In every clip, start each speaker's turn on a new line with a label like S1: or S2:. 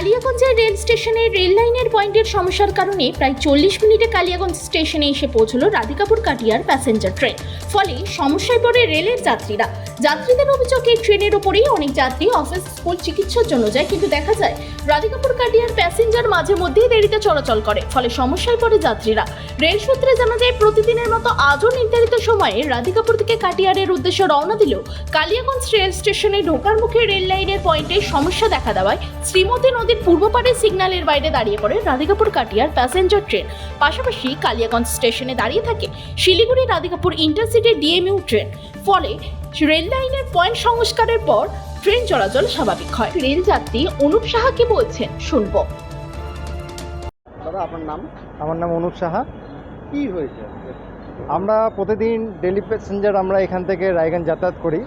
S1: কালিয়াগঞ্জের rail স্টেশনে rail লাইনের পয়েন্টের সমস্যার কারণে প্রায় চল্লিশ মিনিটে কালিয়াগঞ্জ স্টেশনে এসে পৌঁছলো রাধিকাপুর কাটিয়ার প্যাসেঞ্জার ট্রেন। ফলে সমস্যায় পড়ে রেলের যাত্রীরা। যাত্রীদের অভিযোগ ট্রেনের ওপরেই অনেক যাত্রী অফিস, স্কুল চিকিৎসার জন্য যায়, কিন্তু দেখা যায় রাধিকাপুর কাটিয়ার প্যাসেঞ্জার মাঝে মধ্যেই দেরিতে চলাচল করে। ফলে সমস্যায় পড়ে যাত্রীরা। রেল সূত্রে জানা যায়, প্রতিদিনের মতো আজও নির্ধারিত সময়ে রাধিকাপুর থেকে কাটিয়ারের উদ্দেশ্যে রওনা দিলেও কালিয়াগঞ্জ রেল স্টেশনে ঢোকার মুখে রেল লাইনের পয়েন্টে সমস্যা দেখা দেওয়ায় শ্রীমতী নদীর পূর্ব পাড়ে সিগন্যালের বাইরে দাঁড়িয়ে পড়ে রাধিকাপুর কাটিয়ার প্যাসেঞ্জার ট্রেন। পাশাপাশি কালিয়াগঞ্জ স্টেশনে দাঁড়িয়ে থাকে Siliguri Radhikapur intercity DMU train. ফলে রেল লাইনের পয়েন্ট সংস্কারের পর ট্রেন চলাচল স্বাভাবিক হয়। রেল যাত্রী অনুপ সাহা কি বলছেন শুনব।
S2: দাদা আপনার নাম?
S3: আমার নাম অনুপ সাহা।
S2: কি হয়েছে
S3: আমরা প্রতিদিন ডেলি প্যাসেঞ্জার আমরা এখান থেকে রায়গঞ্জ যাতায়াত করি।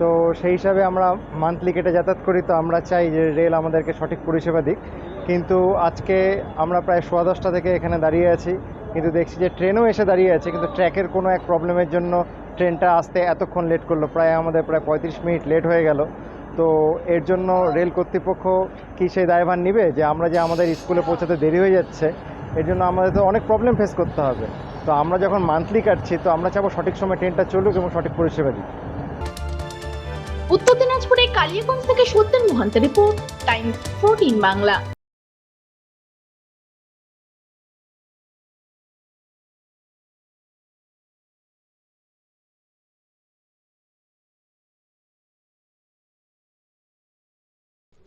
S3: তো সেই হিসাবে আমরা মান্থলি কেটে যাতায়াত করি। তো আমরা চাই যে রেল আমাদেরকে সঠিক পরিষেবা দিক। কিন্তু আজকে আমরা প্রায় সোয়া দশটা থেকে এখানে দাঁড়িয়ে আছি। কিন্তু দেখছি যে ট্রেনও এসে দাঁড়িয়ে আছে, কিন্তু ট্র্যাকের কোনো এক প্রবলেমের জন্য ট্রেনটা আসতে এতক্ষণ লেট করল, প্রায় আমাদের প্রায় পঁয়ত্রিশ মিনিট লেট হয়ে গেল। তো এর জন্য রেল কর্তৃপক্ষ কি সেই দায়ভার নিবে যে আমরা যে আমাদের স্কুলে পৌঁছাতে দেরি হয়ে যাচ্ছে, এর জন্য আমাদের তো অনেক প্রবলেম ফেস করতে হবে। তো আমরা যখন মান্থলি কাটছি, তো আমরা চাবো সঠিক সময় ট্রেনটা চলুক এবং সঠিক পরিষেবা দিক।
S1: উত্তর দিনাজপুরে কালিয়াগঞ্জ থেকে সত্যেন মোহান্তের রিপোর্ট টাইম ফোরটিন বাংলা।